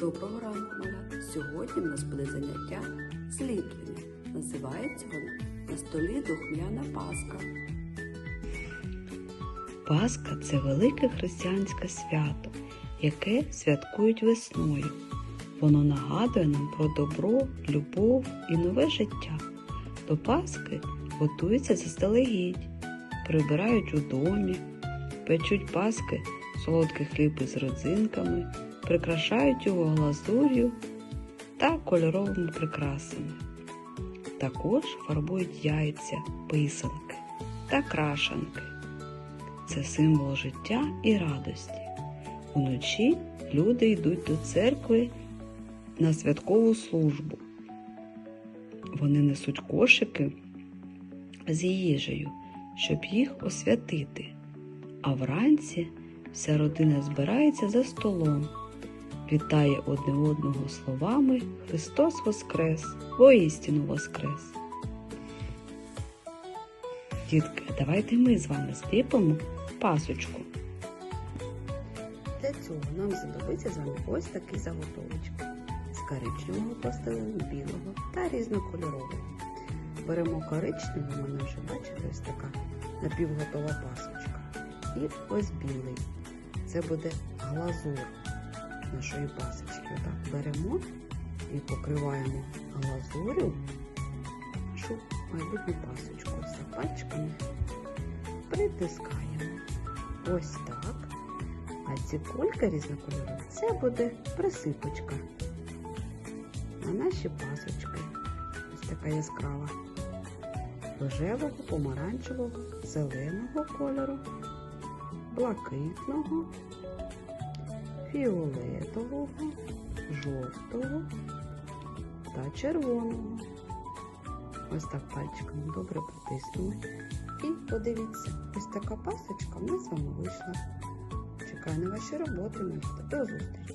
Доброго ранку, малята! Сьогодні в нас буде заняття зліплення. Називається воно на столі духмяна паска. Пасха це велике християнське свято, яке святкують весною. Воно нагадує нам про добро, любов і нове життя. До Пасхи готуються заздалегідь, прибирають у домі, печуть паски солодкий хліб із родзинками, прикрашають його глазур'ю та кольоровими прикрасами. Також фарбують яйця, писанки та крашанки. Це символ життя і радості. Уночі люди йдуть до церкви на святкову службу. Вони несуть кошики з їжею, щоб їх освятити. А вранці вся родина збирається за столом, вітає одне одного словами Христос Воскрес, воістину Воскрес. Дітки, давайте ми з вами зліпимо пасочку. Для цього нам знадобиться з вами ось такі заготовочки з коричневого пластилину, білого та різнокольорового. Беремо коричневий, у мене вже бачите, ось така напівготова пасочка. І ось білий. Це буде глазур нашої пасочки. Отак беремо і покриваємо глазурю нашу майбутню пасочку. Пальчиками притискаємо. Ось так. А ці кульки різнокольорові це буде присипочка на наші пасочки. Ось така яскрава. Рожевого, помаранчевого, зеленого кольору, блакитного, фіолетового, жовтого та червоного. Ось так пальчиками добре потиснули. І подивіться, ось така пасочка в нас з вами вийшла. Чекаю на ваші роботи. До зустрічі!